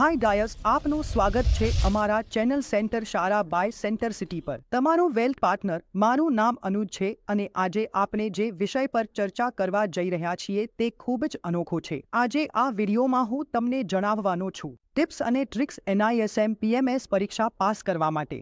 હાય dice આપનું સ્વાગત છે અમારા ચેનલ સેન્ટર શારા બાય સેન્ટર સિટી પર. તમારું વેલ્થ પાર્ટનર, મારું નામ અનુજ છે અને આજે આપણે જે વિષય પર ચર્ચા કરવા જઈ રહ્યા છીએ તે ખૂબ જ અનોખો છે. આજે આ વિડીયોમાં હું તમને જણાવવાનો છું. ટિપ્સ અને ટ્રિક્સ એનઆઈએસએમ પીએમએસ પરીક્ષા પાસ કરવા માટે.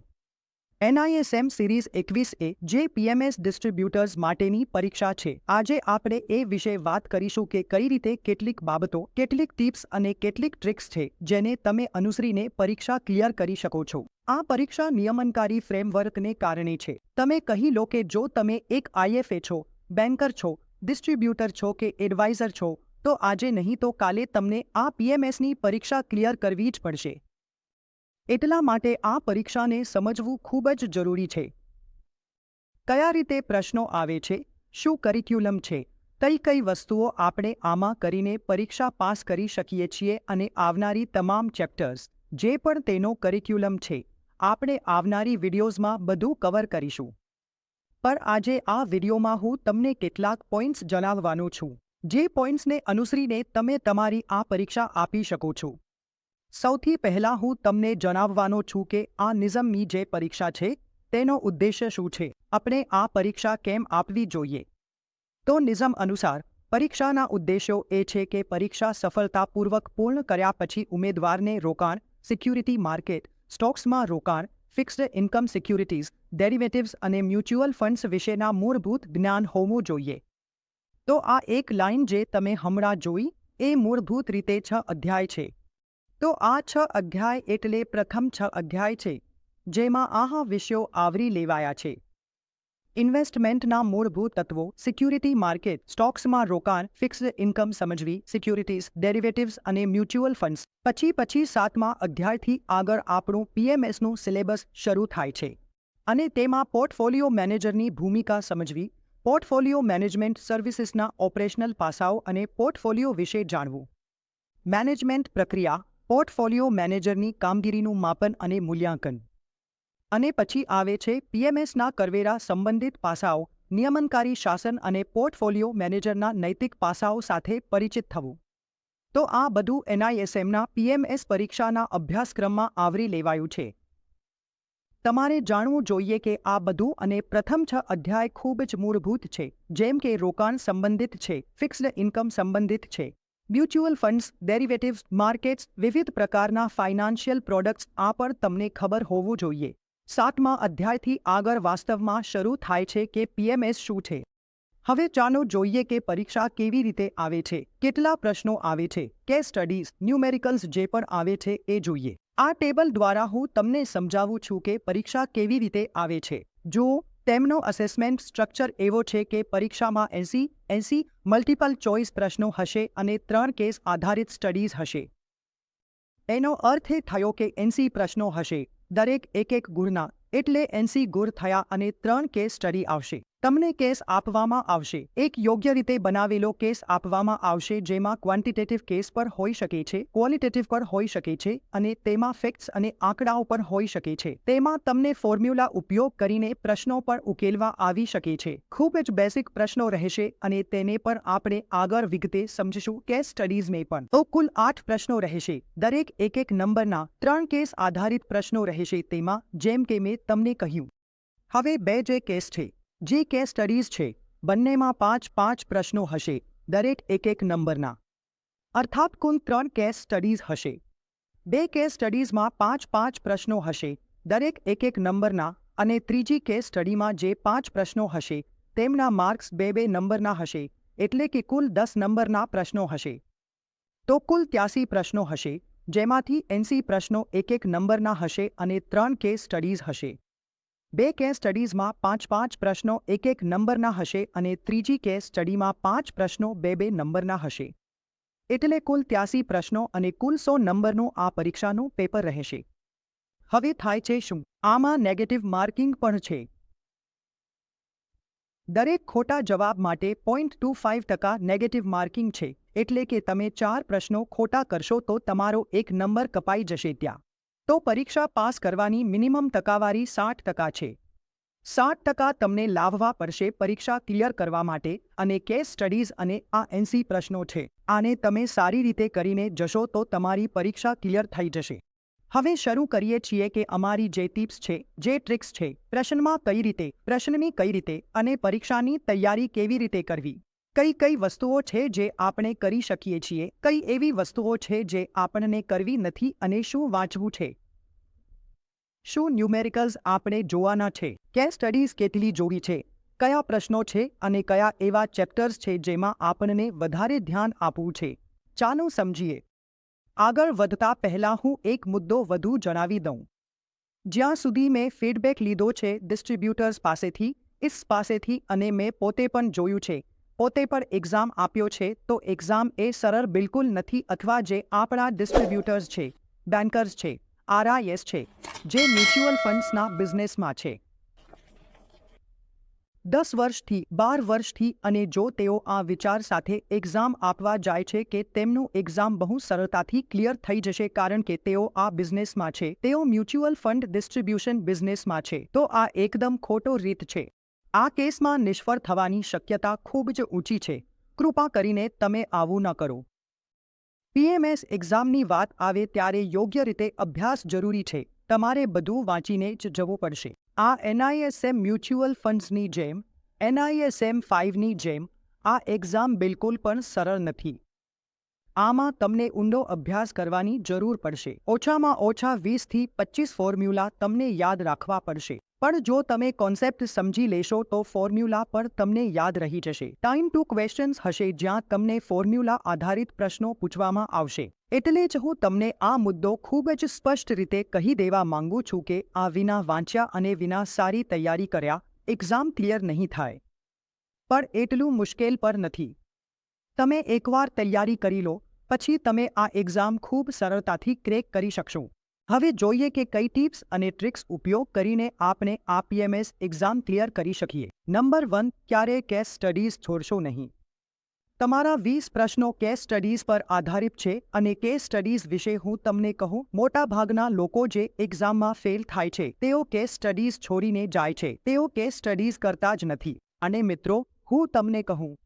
એનઆઈએસએમ સિરીઝ એકવીસ એ જે પીએમએસ ડિસ્ટ્રીબ્યુટર્સ માટેની પરીક્ષા છે. આજે આપણે એ વિશે વાત કરીશું કે કઈ રીતે કેટલીક બાબતો, કેટલીક ટિપ્સ અને કેટલીક ટ્રિક્સ છે, જેને તમે અનુસરીને પરીક્ષા ક્લિયર કરી શકો છો. આ પરીક્ષા નિયમનકારી ફ્રેમવર્કને કારણે છે. તમે કહી લો કે જો તમે એક આઈએફએ છો, બેન્કર છો, ડિસ્ટ્રીબ્યુટર છો કે એડવાઇઝર છો, તો આજે નહીં તો કાલે તમને આ પીએમએસની પરીક્ષા ક્લિયર કરવી જ પડશે. એટલા માટે આ પરીક્ષાને સમજવું ખૂબ જ જરૂરી છે. કયા રીતે પ્રશ્નો આવે છે, શું કરિક્યુલમ છે, કઈ કઈ વસ્તુઓ આપણે આમાં કરીને પરીક્ષા પાસ કરી શકીએ છીએ અને આવનારી તમામ ચેપ્ટર્સ જે પણ તેનો કરિક્યુલમ છે, આપણે આવનારી વિડીયોઝમાં બધું કવર કરીશું. પણ આજે આ વિડીયોમાં હું તમને કેટલાક પોઈન્ટ્સ જણાવવાનો છું, જે પોઈન્ટ્સને અનુસરીને તમે તમારી આ પરીક્ષા આપી શકો છો. સૌથી પહેલાં હું તમને જણાવવાનો છું કે આ નિઝમની જે પરીક્ષા છે, તેનો ઉદ્દેશ્ય શું છે? આપણે આ પરીક્ષા કેમ આપવી જોઈએ? તો નિઝમ અનુસાર, પરીક્ષાના ઉદ્દેશ્યો એ છે કે પરીક્ષા સફળતાપૂર્વક પૂર્ણ કર્યા પછી ઉમેદવારને રોકાણ, સિક્યુરિટી માર્કેટ, સ્ટોક્સમાં રોકાણ, ફિક્સ્ડ ઇન્કમ સિક્યુરિટીઝ ડેરિવેટિવ્સ અને મ્યુચ્યુઅલ ફંડ્સ વિશેના મૂળભૂત જ્ઞાન હોવું જોઈએ. તો આ એક લાઇન જે તમે હમણાં જોઈ, એ મૂળભૂત રીતે છ અધ્યાય છે. તો આ છ અધ્યાય એટલે પ્રથમ છ અધ્યાય છે, જેમાં આહ વિષયો આવરી લેવાયા છે. ઇન્વેસ્ટમેન્ટના મૂળભૂત તત્વો, સિક્યુરિટી માર્કેટ, સ્ટોક્સમાં રોકાણ, ફિક્સ્ડ ઇન્કમ સમજવી, સિક્યુરિટીઝ, ડેરિવેટિવ્સ અને મ્યુચ્યુઅલ ફંડ્સ. પછી પછી સાતમા અધ્યાયથી આગળ આપણું પીએમએસનું સિલેબસ શરૂ થાય છે. અને તેમાં પોર્ટફોલિયો મેનેજરની ભૂમિકા સમજવી, પોર્ટફોલિયો મેનેજમેન્ટ સર્વિસીસના ઓપરેશનલ પાસાઓ અને પોર્ટફોલિયો વિશે જાણવું. મેનેજમેન્ટ પ્રક્રિયા પોર્ટફોલિયો મેનેજરની કામગીરીનું માપન અને મૂલ્યાંકન. અને પછી આવે છે પીએમએસના કરવેરા સંબંધિત પાસાઓ, નિયમનકારી શાસન અને પોર્ટફોલિયો મેનેજરના નૈતિક પાસાઓ સાથે પરિચિત થવું. તો આ બધું એનઆઈએસએમના પીએમએસ પરીક્ષાના અભ્યાસક્રમમાં આવરી લેવાયું છે. તમારે જાણવું જોઈએ કે આ બધું અને પ્રથમ છ અધ્યાય ખૂબ જ મૂળભૂત છે, જેમ કે રોકાણ સંબંધિત છે, ફિક્સ્ડ ઇન્કમ સંબંધિત છે. મ્યુચ્યુઅલ ફંડ્સ, ડેરિવેટિવ્સ, માર્કેટ્સ વિવિધ પ્રકારના ફાઇનાન્શિયલ પ્રોડક્ટ્સ આ પણ તમને ખબર હોવું જોઈએ. સાતમા અધ્યાયથી આગળ વાસ્તવમાં શરૂ થાય છે કે પીએમએસ શું છે. હવે ચાલો જોઈએ કે પરીક્ષા કેવી રીતે આવે છે, કેટલા પ્રશ્નો આવે છે કે સ્ટડીઝ, ન્યુમેરિકલ્સ જે પણ આવે છે એ જોઈએ. આ ટેબલ દ્વારા હું તમને સમજાવું છું કે પરીક્ષા કેવી રીતે આવે છે. જો તેમનો અસેસમેન્ટ સ્ટ્રક્ચર એવો છે કે પરીક્ષામાં એસી એસી મલ્ટિપલ ચોઇસ પ્રશ્નો હશે અને ત્રણ કેસ આધારિત સ્ટડીઝ હશે. એનો અર્થ એ થયો કે એનસી પ્રશ્નો હશે, દરેક એક એક ગુણના, એટલે એનસી ગુણ થયા અને ત્રણ કેસ સ્ટડી આવશે. તમને કેસ આપવામાં આવશે. એક યોગ્ય રીતે બનાવેલો કેસ આપવામાં આવશે જેમાં ક્વોન્ટિટેટિવ કેસ પર હોઈ શકે છે, ક્વોલિટેટિવ પર હોઈ શકે છે અને તેમાં ફેક્ટ્સ અને આંકડાઓ પર હોઈ શકે છે. તેમાં તમને ફોર્મ્યુલા ઉપયોગ કરીને પ્રશ્નો પણ ઉકેલવા આવી શકે છે. ખૂબ જ બેસિક પ્રશ્નો રહેશે અને તેને પણ આપણે આગળ વિગતે સમજીશું કેસ સ્ટડીઝને પણ. તો કુલ આઠ પ્રશ્નો રહેશે. દરેક એક એક નંબરના ત્રણ કેસ આધારિત પ્રશ્નો રહેશે તેમાં, જેમ કે મેં તમને કહ્યું. હવે બે જે કેસ છે. જે કેસ સ્ટડીઝ છે, બંનેમાં પાંચ પાંચ પ્રશ્નો હશે, દરેક એક એક નંબરના. અર્થાત કુલ ત્રણ કેસ સ્ટડીઝ હશે. બે કેસ સ્ટડીઝમાં પાંચ પાંચ પ્રશ્નો હશે, દરેક એક એક નંબરના અને ત્રીજી કેસ સ્ટડીમાં જે પાંચ પ્રશ્નો હશે, તેમના માર્ક્સ બે બે નંબરના હશે, એટલે કે કુલ દસ નંબરના પ્રશ્નો હશે. તો કુલ ત્યાસી પ્રશ્નો હશે, જેમાંથી એંસી પ્રશ્નો એક એક નંબરના હશે અને ત્રણ કેસ સ્ટડીઝ હશે. બે કેસ સ્ટડીઝમાં પાંચ પાંચ પ્રશ્નો એક એક નંબરના હશે અને ત્રીજી કેસ સ્ટડીમાં પાંચ પ્રશ્નો બે બે નંબરના હશે. એટલે કુલ ત્યાસી પ્રશ્નો અને કુલ સો નંબરનું આ પરીક્ષાનું પેપર રહેશે. હવે થાય છે શું? આમાં નેગેટિવ માર્કિંગ પણ છે. દરેક ખોટા જવાબ માટે પોઈન્ટ ટુ ફાઇવ ટકા નેગેટિવ માર્કિંગ છે. એટલે કે તમે ચાર પ્રશ્નો ખોટા કરશો તો તમારો એક નંબર કપાઈ જશે ત્યાં. તો પરીક્ષા પાસ કરવાની મિનિમમ ટકાવારી સાઠ ટકા છે. સાઠ ટકા તમને લાવવા પડશે પરીક્ષા ક્લિયર કરવા માટે અને કેસ સ્ટડીઝ અને આ એનસી પ્રશ્નો છે. આને તમે સારી રીતે કરીને જશો તો તમારી પરીક્ષા ક્લિયર થઈ જશે. હવે શરૂ કરીએ છીએ કે અમારી જે ટિપ્સ છે, જે ટ્રિક્સ છે, પ્રશ્નમાં કઈ રીતે, પ્રશ્નની કઈ રીતે અને પરીક્ષાની તૈયારી કેવી રીતે કરવી. કઈ કઈ વસ્તુઓ છે જે આપણે કરી શકીએ છીએ? કઈ એવી વસ્તુઓ છે જે આપણને કરવી નથી અને શું વાંચવું છે? શું ન્યુમેરિકલ્સ આપણે જોવાના છે? કેસ સ્ટડીઝ કેટલી જોડી છે? કયા પ્રશ્નો છે અને કયા એવા ચેપ્ટર્સ છે જેમાં આપણને વધારે ધ્યાન આપવું છે? ચાલો સમજીએ. આગળ વધતા પહેલાં હું એક મુદ્દો વધુ જણાવી દઉં. જ્યાં સુધી મેં ફીડબેક લીધો છે ડિસ્ટ્રીબ્યુટર્સ પાસેથી, ઇસ પાસેથી અને મેં પોતે પણ જોયું છે. પોતે પણ એક્ઝામ આપ્યો છે, તો એક્ઝામ એ સરળ બિલકુલ નથી અથવા જે આપણા ડિસ્ટ્રીબ્યુટર્સ છે બેન્કર્સ છે આરઆઈએસ છે, જે મ્યુચ્યુઅલ ફંડ્સના બિઝનેસમાં છે. દસ વર્ષથી, બાર વર્ષથી અને જો તેઓ આ વિચાર સાથે એક્ઝામ આપવા જાય છે કે તેમનું એક્ઝામ બહુ સરળતાથી ક્લિયર થઈ જશે કારણ કે તેઓ આ બિઝનેસમાં છે, તેઓ મ્યુચ્યુઅલ ફંડ ડિસ્ટ્રીબ્યુશન બિઝનેસમાં છે, તો આ એકદમ ખોટો રીત છે. આ કેસમાં નિષ્ફળ થવાની શક્યતા ખૂબ જ ઊંચી છે. કૃપા કરીને તમે આવું ન કરો. પીએમએસ એક્ઝામની વાત આવે ત્યારે યોગ્ય રીતે અભ્યાસ જરૂરી છે. તમારે બધું વાંચીને જ જવું પડશે. આ એનઆઈએસએમ મ્યુચ્યુઅલ ફંડ્સની જેમ એનઆઈએસએમ ફાઇવની જેમ, આ એક્ઝામ બિલકુલ પણ સરળ નથી. આમાં તમને ઊંડો અભ્યાસ કરવાની જરૂર પડશે. ઓછામાં ઓછા વીસથી પચીસ ફોર્મ્યુલા તમને યાદ રાખવા પડશે. પણ જો તમે કોન્સેપ્ટ સમજી લેશો તો ફોર્મ્યુલા પર તમને યાદ રહી જશે. ટાઈમ ટુ ક્વેશ્ચન્સ હશે જ્યાં તમને ફોર્મ્યુલા આધારિત પ્રશ્નો પૂછવામાં આવશે. એટલે જ હું તમને આ મુદ્દો ખૂબ જ સ્પષ્ટ રીતે કહી દેવા માંગુ છું કે આ વિના વાંચ્યા અને વિના સારી તૈયારી કર્યા એક્ઝામ ક્લિયર નહીં થાય. પણ એટલું મુશ્કેલ પર નથી. તમે એકવાર તૈયારી કરી લો, પછી તમે આ એક્ઝામ ખૂબ સરળતાથી ક્રેક કરી શકશો. હવે જોઈએ કે કઈ ટિપ્સ અને ટ્રિક્સ ઉપયોગ કરીને આપણે આ પીએમએસ એક્ઝામ ક્લિયર કરી શકીએ. નંબર વન, ક્યારે કેસ સ્ટડીઝ છોડશો નહીં? તમારા વીસ પ્રશ્નો કેસ સ્ટડીઝ પર આધારિત છે અને કેસ સ્ટડીઝ વિશે હું તમને કહું, મોટાભાગના લોકો જે એક્ઝામમાં ફેલ થાય છે, તેઓ કેસ સ્ટડીઝ છોડીને જાય છે, તેઓ કેસ સ્ટડીઝ કરતા જ નથી. અને મિત્રો, હું તમને કહું,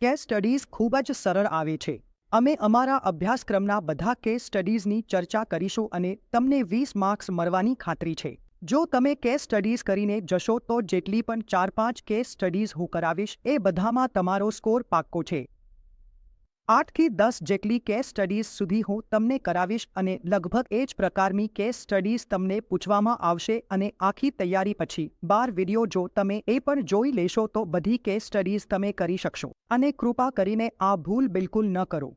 કેસ સ્ટડીઝ ખૂબ જ સરળ આવે છે. અમે અમારા અભ્યાસક્રમના બધા કેસ સ્ટડીઝની ચર્ચા કરીશું અને તમને વીસ માર્ક્સ મળવાની ખાતરી છે. જો તમે કેસ સ્ટડીઝ કરીને જશો તો જેટલી પણ ચાર પાંચ કેસ સ્ટડીઝ હું કરાવીશ એ બધામાં તમારો સ્કોર પાક્કો છે. આઠથી દસ જેટલી કેસ સ્ટડીઝ સુધી હું તમને કરાવીશ અને લગભગ એ જ પ્રકારની કેસ સ્ટડીઝ તમને પૂછવામાં આવશે અને આખી તૈયારી પછી બાર વીડિયો જો તમે એ પણ જોઈ લેશો તો બધી કેસ સ્ટડીઝ તમે કરી શકશો. અને કૃપા કરીને આ ભૂલ બિલકુલ ન કરો.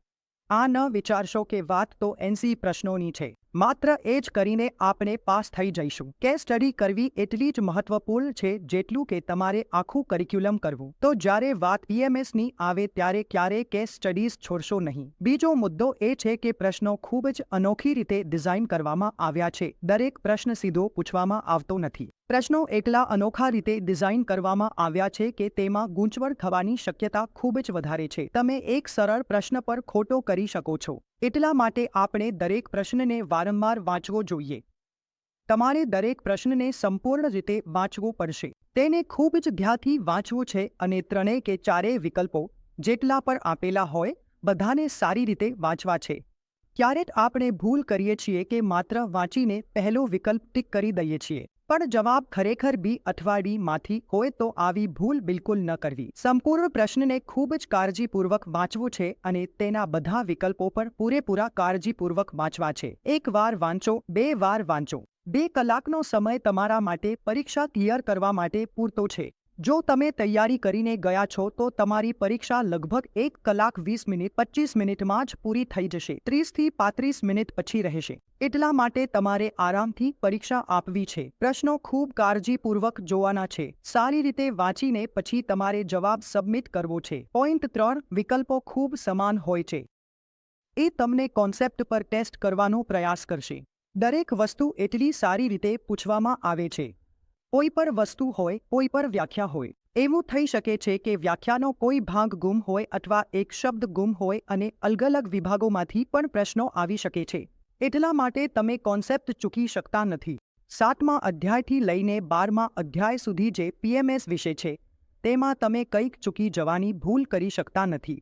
આ ન વિચારશો કે વાત તો એનસી પ્રશ્નોની છે. માત્ર એ જ કરીને આપણે પાસ થઈ જઈશું. કે સ્ટડી કરવી એટલી જ મહત્વપૂર્ણ છે જેટલું કે તમારે આખું કરિક્યુલમ કરવું. તો જ્યારે વાત પીએમએસની આવે ત્યારે ક્યારે કેસ સ્ટડીઝ છોડશો નહીં. બીજો મુદ્દો એ છે કે પ્રશ્નો ખૂબ જ અનોખી રીતે ડિઝાઇન કરવામાં આવ્યા છે. દરેક પ્રશ્ન સીધો પૂછવામાં આવતો નથી. પ્રશ્નો એટલા અનોખા રીતે ડિઝાઇન કરવામાં આવ્યા છે કે તેમાં ગૂંચવણ થવાની શક્યતા ખૂબ જ વધારે છે. તમે એક સરળ પ્રશ્ન પર ખોટો કરી શકો છો. એટલા માટે આપણે દરેક પ્રશ્નને વારંવાર વાંચવો જોઈએ. તમારે દરેક પ્રશ્નને સંપૂર્ણ રીતે વાંચવો પડશે. તેને ખૂબ જ ધ્યાથી વાંચવું છે અને ત્રણેય કે ચારેય વિકલ્પો જેટલા પર આપેલા હોય, બધાને સારી રીતે વાંચવા છે. ક્યારેક આપણે ભૂલ કરીએ છીએ કે માત્ર વાંચીને પહેલો વિકલ્પ ટીક કરી દઈએ છીએ. પણ જવાબ ખરેખર બી અઠવાડીમાંથી હોય તો આવી ભૂલ બિલકુલ ન કરવી. સંપૂર્ણ પ્રશ્નને ખૂબ જ કાળજીપૂર્વક વાંચવું છે અને તેના બધા વિકલ્પો પર પૂરેપૂરા કાળજીપૂર્વક વાંચવા છે. એક વાર વાંચો, બે વાર વાંચો. બે કલાકનો સમય તમારા માટે પરીક્ષા ક્લિયર કરવા માટે પૂરતો છે. જો તમે તૈયારી કરીને ગયા છો તો તમારી પરીક્ષા લગભગ એક કલાક વીસ મિનિટ પચીસ મિનિટમાં જ પૂરી થઈ જશે. ત્રીસથી પાંત્રીસ મિનિટ પછી રહેશે. એટલા માટે તમારે આરામથી પરીક્ષા આપવી છે. પ્રશ્નો ખૂબ કાળજીપૂર્વક જોવાના છે. સારી રીતે વાંચીને પછી તમારે જવાબ સબમિટ કરવો છે. પોઈન્ટ ત્રણ, વિકલ્પો ખૂબ સમાન હોય છે. એ તમને કોન્સેપ્ટ પર ટેસ્ટ કરવાનો પ્રયાસ કરશે. દરેક વસ્તુ એટલી સારી રીતે પૂછવામાં આવે છે. કોઈ પર વસ્તુ હોય, કોઈ પર વ્યાખ્યા હોય. એવું થઈ શકે છે કે વ્યાખ્યાનો કોઈ ભાગ ગુમ હોય અથવા એક શબ્દ ગુમ હોય અને અલગ અલગ વિભાગોમાંથી પણ પ્રશ્નો આવી શકે છે. એટલા માટે તમે કોન્સેપ્ટ ચૂકી શકતા નથી. સાતમા અધ્યાયથી લઈને બારમા અધ્યાય સુધી જે પીએમએસ વિશે છે, તેમાં તમે કંઈક ચૂકી જવાની ભૂલ કરી શકતા નથી.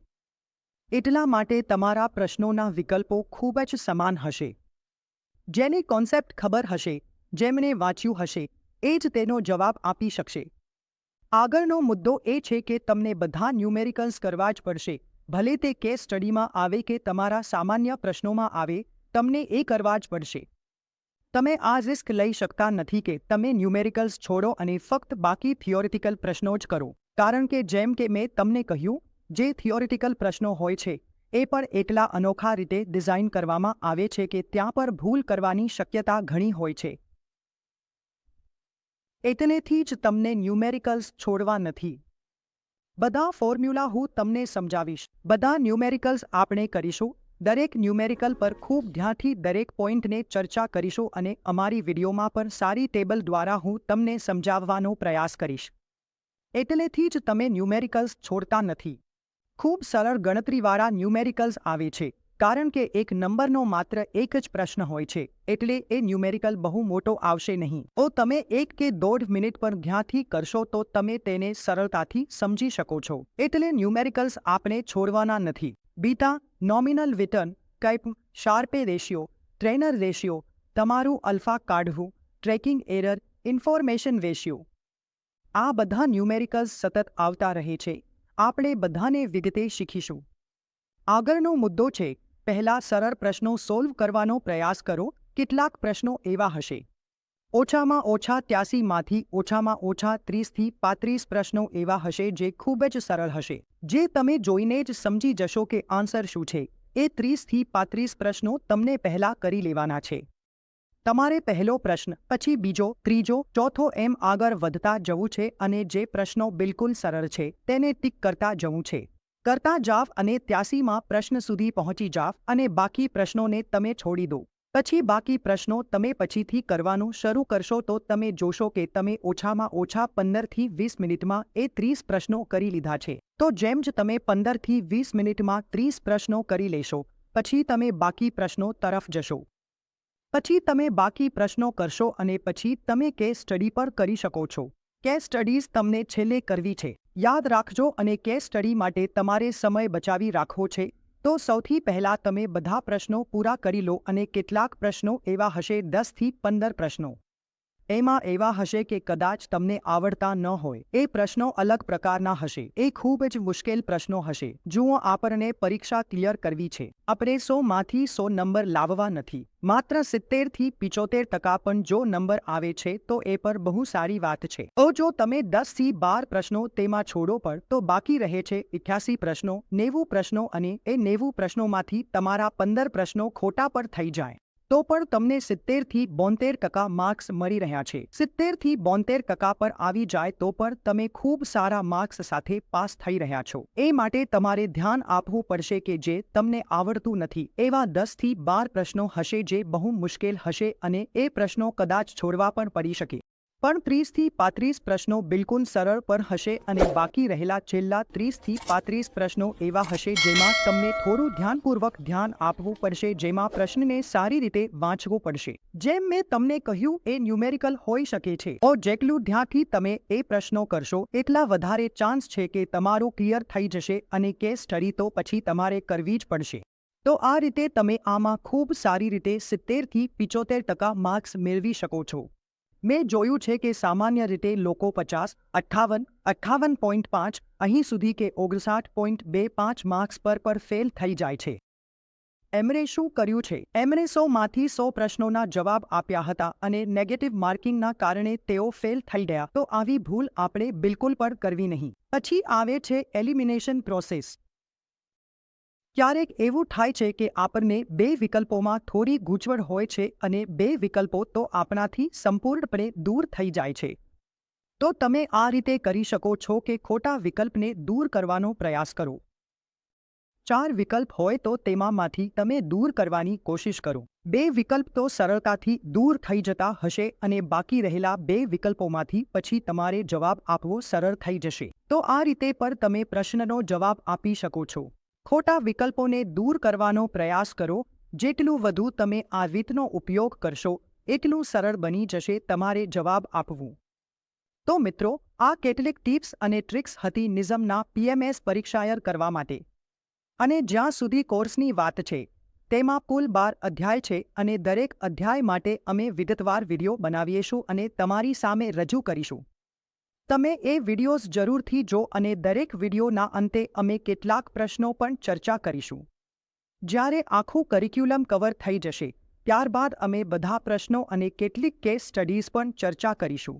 એટલા માટે તમારા પ્રશ્નોના વિકલ્પો ખૂબ જ સમાન હશે. જેને કોન્સેપ્ટ ખબર હશે જેમણે વાંચ્યું હશે એ જ તેનો જવાબ આપી શકશે. આગળનો મુદ્દો એ છે કે તમને બધા ન્યુમેરિકલ્સ કરવા જ પડશે. ભલે તે કેસ સ્ટડીમાં આવે કે તમારા સામાન્ય પ્રશ્નોમાં આવે, તમને એ કરવા જ પડશે. તમે આ રિસ્ક લઈ શકતા નથી કે તમે ન્યુમેરિકલ્સ છોડો અને ફક્ત બાકી થિયોરિટિકલ પ્રશ્નો જ કરો. કારણ કે જેમ કે મેં તમને કહ્યું, જે થિયોરિટિકલ પ્રશ્નો હોય છે, એ પણ એટલા અનોખા રીતે ડિઝાઇન કરવામાં આવે છે કે ત્યાં પર ભૂલ કરવાની શક્યતા ઘણી હોય છે. એટલેથી જ તમને ન્યુમેરિકલ્સ છોડવા નથી. બધા ફોર્મ્યુલા હું તમને સમજાવીશ. બધા ન્યુમેરિકલ્સ આપણે કરીશું. દરેક ન્યુમેરિકલ પર ખૂબ ધ્યાનથી દરેક પોઈન્ટને ચર્ચા કરીશું અને અમારી વિડીયોમાં પણ સારી ટેબલ દ્વારા હું તમને સમજાવવાનો પ્રયાસ કરીશ. એટલેથી જ તમે ન્યુમેરિકલ્સ છોડતા નથી. ખૂબ સરળ ગણતરીવાળા ન્યુમેરિકલ્સ આવે છે. કારણ કે એક નંબરનો માત્ર એક જ પ્રશ્ન હોય છે, એટલે એ ન્યુમેરિકલ બહુ મોટો આવશે નહીં. ઓ તમે એક કે દોઢ મિનિટ પર ધ્યાનથી કરશો તો તમે તેને સરળતાથી સમજી શકો છો. એટલે ન્યુમેરિકલ્સ આપણે છોડવાના નથી. Beta nominal return cap Sharpe ratio Treynor ratio તમારું અલ્ફા કાઢવું ટ્રેકિંગ એરર ઇન્ફોર્મેશન રેશિયો આ બધા ન્યુમેરિકલ્સ સતત આવતા રહે છે. આપણે બધાને વિગતે શીખીશું. આગળનો મુદ્દો છે પહેલા સરળ પ્રશ્નો સોલ્વ કરવાનો પ્રયાસ કરો. કેટલાક પ્રશ્નો એવા હશે. ઓછામાં ઓછા ત્યાસીમાંથી ઓછામાં ઓછા ત્રીસથી પાંત્રીસ પ્રશ્નો એવા હશે જે ખૂબ જ સરળ હશે. જે તમે જોઈને જ સમજી જશો કે આન્સર શું છે. એ ત્રીસથી પાંત્રીસ પ્રશ્નો તમને પહેલા કરી લેવાના છે. તમારે પહેલો પ્રશ્ન, પછી બીજો, ત્રીજો, ચોથો એમ આગળ વધતા જવું છે અને જે પ્રશ્નો બિલકુલ સરળ છે, તેને ટીક કરતા જવું છે. કરતા જાવ અને ત્યાસીમાં પ્રશ્ન સુધી પહોંચી જાવ અને બાકી પ્રશ્નોને તમે છોડી દો. પછી બાકી પ્રશ્નો તમે પછીથી કરવાનું શરૂ કરશો તો તમે જોશો કે તમે ઓછામાં ઓછા પંદરથી વીસ મિનિટમાં એ ત્રીસ પ્રશ્નો કરી લીધા છે. તો જેમ જ તમે પંદરથી વીસ મિનિટમાં ત્રીસ પ્રશ્નો કરી લેશો, પછી તમે બાકી પ્રશ્નો તરફ જશો. પછી તમે બાકી પ્રશ્નો કરશો અને પછી તમે કેસ સ્ટડી પર કરી શકો છો. કેસ સ્ટડીઝ તમને છેલ્લે કરવી છે. યાદ રાખજો અને કેસ સ્ટડી માટે તમારે સમય બચાવી રાખવો છે. તો સૌથી પહેલાં તમે બધા પ્રશ્નો પૂરા કરી લો અને કેટલાક પ્રશ્નો એવા હશે દસથી પંદર પ્રશ્નો. એમાં એવા હશે કે કદાચ તમને આવડતા ન હોય. એ પ્રશ્નો અલગ પ્રકારના હશે. એ ખૂબ જ મુશ્કેલ પ્રશ્નો હશે. જુઓ આપણને પરીક્ષા ક્લિયર કરવી છે. આપણે સો માંથી સો નંબર લાવવા નથી. માત્ર સિત્તેરથી પિચોતેર ટકા પણ જો નંબર આવે છે, તો એ પર બહુ સારી વાત છે. તો જો તમે દસથી બાર પ્રશ્નો તેમાં છોડો પણ, તો બાકી રહે છે ઇઠ્યાસી પ્રશ્નો, નેવું પ્રશ્નો અને એ નેવું પ્રશ્નોમાંથી તમારા પંદર પ્રશ્નો ખોટા પર થઈ જાય. તો પણ તમને સિત્તેરથી બોતેર ટકા માર્ક્સ મળી રહ્યા છે. સિત્તેરથી બોતેર ટકા પર આવી જાય તો પણ તમે ખૂબ સારા માર્ક્સ સાથે પાસ થઈ રહ્યા છો. એ માટે તમારે ધ્યાન આપવું પડશે કે જે તમને આવડતું નથી. એવા દસથી બાર પ્રશ્નો હશે જે બહુ મુશ્કેલ હશે અને એ પ્રશ્નો કદાચ છોડવા પણ પડી શકે. પણ ત્રીસથી પાંત્રીસ પ્રશ્નો બિલકુલ સરળ પર હશે અને બાકી રહેલા છેલ્લા ત્રીસથી પાંત્રીસ પ્રશ્નો એવા હશે જેમાં તમને થોડું ધ્યાનપૂર્વક ધ્યાન આપવું પડશે, જેમાં પ્રશ્નને સારી રીતે વાંચવું પડશે. જેમ મેં તમને કહ્યું, એ ન્યુમેરિકલ હોઈ શકે છે. ઓ, જેટલું ધ્યાનથી તમે એ પ્રશ્નો કરશો, એટલા વધારે ચાન્સ છે કે તમારું ક્લિયર થઈ જશે અને કેસ સ્ટડી તો પછી તમારે કરવી જ પડશે. તો આ રીતે તમે આમાં ખૂબ સારી રીતે સિત્તેરથી પિચોતેર ટકા માર્ક્સ મેળવી શકો છો. મેં જોયું છે કે સામાન્ય રીતે લોકો પચાસ, અઠ્ઠાવન અઠ્ઠાવન પોઈન્ટ પાંચ, અહીં સુધી કે ઓગણસાઠ પોઈન્ટ બે પાંચ માર્ક્સ પર પર ફેલ થઈ જાય છે. એમરે શું કર્યું છે? એમરે સોમાંથી સો પ્રશ્નોના જવાબ આપ્યા હતા અને નેગેટિવ માર્કિંગના કારણે તેઓ ફેલ થઈ ગયા. તો આવી ભૂલ આપણે બિલકુલ પણ કરવી નહીં. પછી આવે છે એલિમિનેશન પ્રોસેસ ક્યારેક એવું થાય છે કે આપણને બે વિકલ્પોમાં થોડી ગૂંચવણ હોય છે અને બે વિકલ્પો તો આપણાથી સંપૂર્ણપણે દૂર થઈ જાય છે. તો તમે આ રીતે કરી શકો છો કે ખોટા વિકલ્પને દૂર કરવાનો પ્રયાસ કરો. ચાર વિકલ્પ હોય તો તેમાંથી તમે દૂર કરવાની કોશિશ કરો. બે વિકલ્પ તો સરળતાથી દૂર થઈ જતા હશે અને બાકી રહેલા બે વિકલ્પોમાંથી પછી તમારે જવાબ આપવો સરળ થઈ જશે. તો આ રીતે પર તમે પ્રશ્નનો જવાબ આપી શકો છો. ખોટા વિકલ્પોને દૂર કરવાનો પ્રયાસ કરો, જેટલું વધુ તમે આ રીતનો ઉપયોગ કરશો, એટલું સરળ બની જશે તમારે જવાબ આપવું. તો મિત્રો, આ કેટલીક ટિપ્સ અને ટ્રિક્સ હતી નિઝમના પીએમએસ પરીક્ષાયર કરવા માટે. અને જ્યાં સુધી કોર્સની વાત છે, તેમાં કુલ બાર અધ્યાય છે અને દરેક અધ્યાય માટે અમે વિગતવાર વીડિયો બનાવીશું અને તમારી સામે રજૂ કરીશું. તમે એ વિડીયોઝ જરૂરથી જો અને દરેક વિડીયોના અંતે અમે કેટલાક પ્રશ્નો પણ ચર્ચા કરીશું. જ્યારે આખું કરિક્યુલમ કવર થઈ જશે, ત્યારબાદ અમે બધા પ્રશ્નો અને કેટલીક કેસ સ્ટડીઝ પણ ચર્ચા કરીશું.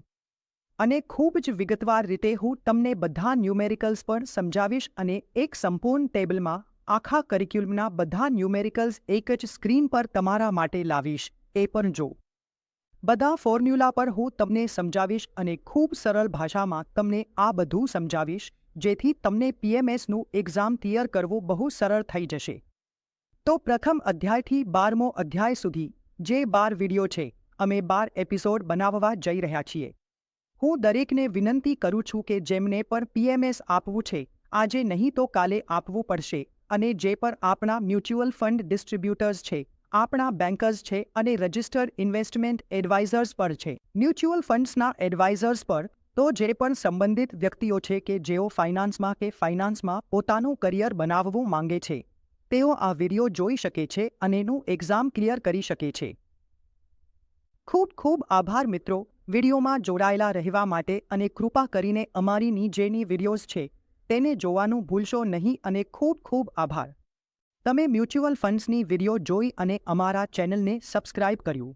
અને ખૂબ જ વિગતવાર રીતે હું તમને બધા ન્યુમેરિકલ્સ પણ સમજાવીશ અને એક સંપૂર્ણ ટેબલમાં આખા કરિક્યુલમના બધા ન્યુમેરિકલ્સ એક જ સ્ક્રીન પર તમારા માટે લાવીશ, એ પણ જો. બધા ફોર્મ્યુલા પર હું તમને સમજાવીશ અને ખૂબ સરળ ભાષામાં તમને આ બધું સમજાવીશ, જેથી તમને પીએમએસનું એક્ઝામ ક્લિયર કરવું બહુ સરળ થઈ જશે. તો પ્રથમ અધ્યાયથી બારમો અધ્યાય સુધી, જે બાર વીડિયો છે, અમે બાર એપિસોડ બનાવવા જઈ રહ્યા છીએ. હું દરેકને વિનંતી કરું છું કે જેમને પણ પીએમએસ આપવું છે, આજે નહીં તો કાલે આપવું પડશે, અને જે પણ આપણા મ્યુચ્યુઅલ ફંડ ડિસ્ટ્રીબ્યુટર્સ છે આપણા બેન્કર્સ છે અને રજિસ્ટર્ડ ઇન્વેસ્ટમેન્ટ એડવાઇઝર્સ પર છે. મ્યુચ્યુઅલ ફંડ્સના એડવાઇઝર્સ પર તો જે પણ સંબંધિત વ્યક્તિઓ છે કે જેઓ ફાઇનાન્સમાં કે ફાઇનાન્સમાં પોતાનું કરિયર બનાવવું માંગે છે, તેઓ આ વીડિયો જોઈ શકે છે અને એનું એક્ઝામ ક્લિયર કરી શકે છે. ખૂબ ખૂબ આભાર મિત્રો, વિડીયોમાં જોડાયેલા રહેવા માટે અને કૃપા કરીને અમારી નીચેની વિડીયોઝ છે, તેને જોવાનું ભૂલશો નહીં અને ખૂબ ખૂબ આભાર. તમે મ્યુચ્યુઅલ ફંડ્સની વીડિયો જોઈ અને અમારા ચેનલને સબસ્ક્રાઇબ કર્યું.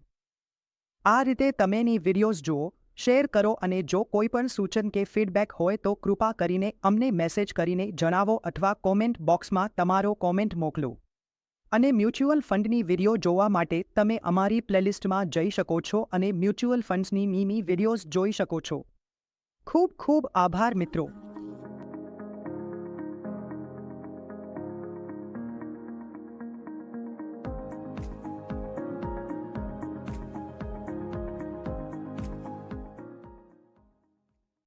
આ રીતે તમેની વિડીયોઝ જુઓ, શેર કરો અને જો કોઈ પણ સૂચન કે ફીડબેક હોય તો કૃપા કરીને અમને મેસેજ કરીને જણાવો અથવા કોમેન્ટ બોક્સમાં તમારો કોમેન્ટ મોકલો. અને મ્યુચ્યુઅલ ફંડની વીડિયો જોવા માટે તમે અમારી પ્લેલિસ્ટમાં જઈ શકો છો અને મ્યુચ્યુઅલ ફંડ્સની મીમી વિડીયોઝ જોઈ શકો છો. ખૂબ ખૂબ આભાર મિત્રો.